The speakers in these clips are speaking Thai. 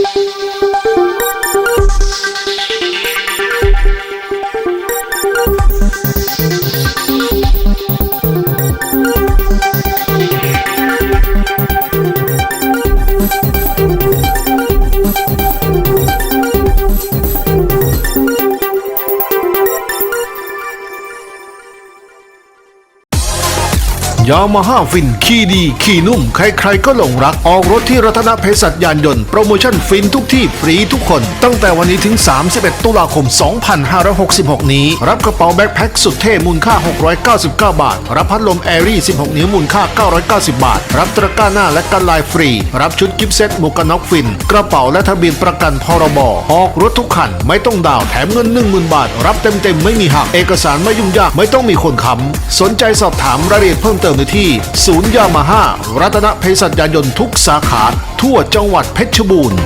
Thank you. ยามาฮ่าฟินขี่ดี ขี่นุ่ม ใครๆก็หลงรัก ออกรถที่รัตนเพศัตยานยนต์ โปรโมชั่นฟินทุกที่ฟรีทุกคน ตั้งแต่วันนี้ถึง 31 ตุลาคม 2566 นี้ รับกระเป๋าแบ็คแพ็คสุดเท่มูลค่า 699 บาท รับพัดลมแอรี่ 16 นิ้วมูลค่า 990 บาท รับตะกร้าหน้าและกันลายฟรี รับชุดกิฟต์เซตหมวกกันน็อกฟิน กระเป๋าและทะเบียนประกันพรบออกรถทุกคันไม่ต้องดาวน์แถมเงิน 10,000 บาท รับเต็มๆไม่มีหักเอกสารไม่ยุ่งยากไม่ต้องมีคนค้ำสนใจสอบถามรายละเอียดเพิ่มเติมได้ที่ศูนย์ยามาฮ่ารัตนเพศัตยานยนต์ทุกสาขาทั่วจังหวัดเพชรบูรณ์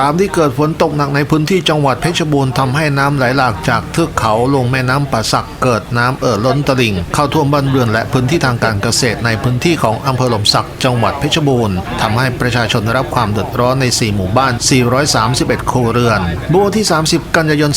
ตามที่เกิดฝนตกหนักในพื้นที่จังหวัดเพชรบูรณ์ทำให้น้ำไหลหลากจากเทือกเขาลงแม่น้ำป่าสักเกิดน้ำเอ่อล้นตลิ่ง เข้าท่วมบ้านเรือนและพื้นที่ทางการเกษตรในพื้นที่ของอำเภอหลมสักจังหวัดเพชรบูรณ์ทำให้ประชาชนได้รับความเดือดร้อนใน 4 หมู่บ้าน 431 ครัวเรือนเมื่อวันที่ 30 กันยายน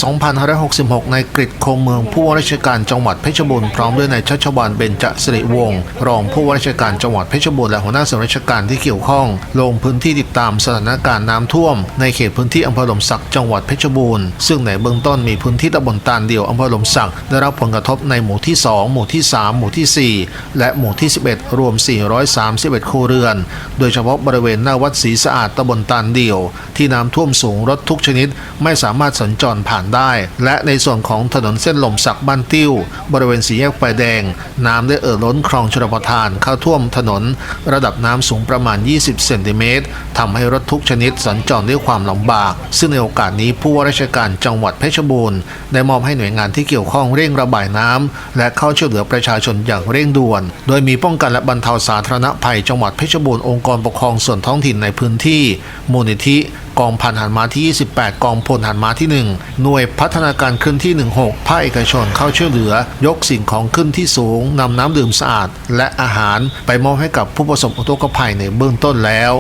2566 ในกริดคงเมืองผู้ว่าราชการจังหวัดเพชรบูรณ์พร้อมด้วยนายชัชวานเบญจสิริวงศ์รองผู้ว่าราชการจังหวัดเพชรบูรณ์และหัวหน้าส่วนราชการที่เกี่ยวข้อง ลงพื้นที่ติดตามสถานการณ์น้ำท่วม ในเขตพื้นที่อำเภอหลมสักจังหวัดเพชรบูรณ์ซึ่งในเบื้องต้นมีพื้นที่ตำบลตาลเดียวอำเภอหลมสักได้รับผลกระทบในหมู่ที่ 2 หมู่ที่ 3 หมู่ที่ 4 และหมู่ที่ 11 รวม 431ครัวเรือน โดยเฉพาะบริเวณหน้าวัดศรีสะอาดตำบลตาลเดียว ที่น้ำท่วมสูงรถทุกชนิดไม่สามารถสัญจรผ่านได้ และในส่วนของถนนเส้นหลมสักบ้านติ้ว บริเวณสี่แยกไฟแดง น้ำได้เอ่อล้นคลองชลประทานเข้าท่วมถนน ระดับน้ำสูงประมาณ 20 เซนติเมตรทำให้รถทุกชนิดสัญจรด้วยความลำบาก ซึ่งในโอกาสนี้ผู้ว่าราชการจังหวัดเพชรบูรณ์ได้มอบให้หน่วยงานที่เกี่ยวข้องเร่งระบายน้ำและเข้าช่วยเหลือประชาชนอย่างเร่งด่วน โดยมีป้องกันและบรรเทาสาธารณภัย จังหวัดเพชรบูรณ์องค์กรปกครองส่วนท้องถิ่นในพื้นที่ มูลนิธิกองพันหันมาที่ 28 กองพลหันมาที่ 1 หน่วยพัฒนาการขึ้นที่ 16 ภาคเอกชนเข้าช่วยเหลือ ยกสิ่งของขึ้นที่สูงนำน้ำดื่มสะอาด และอาหารไปมอบให้กับผู้ประสบอุทกภัยในเบื้องต้นแล้ว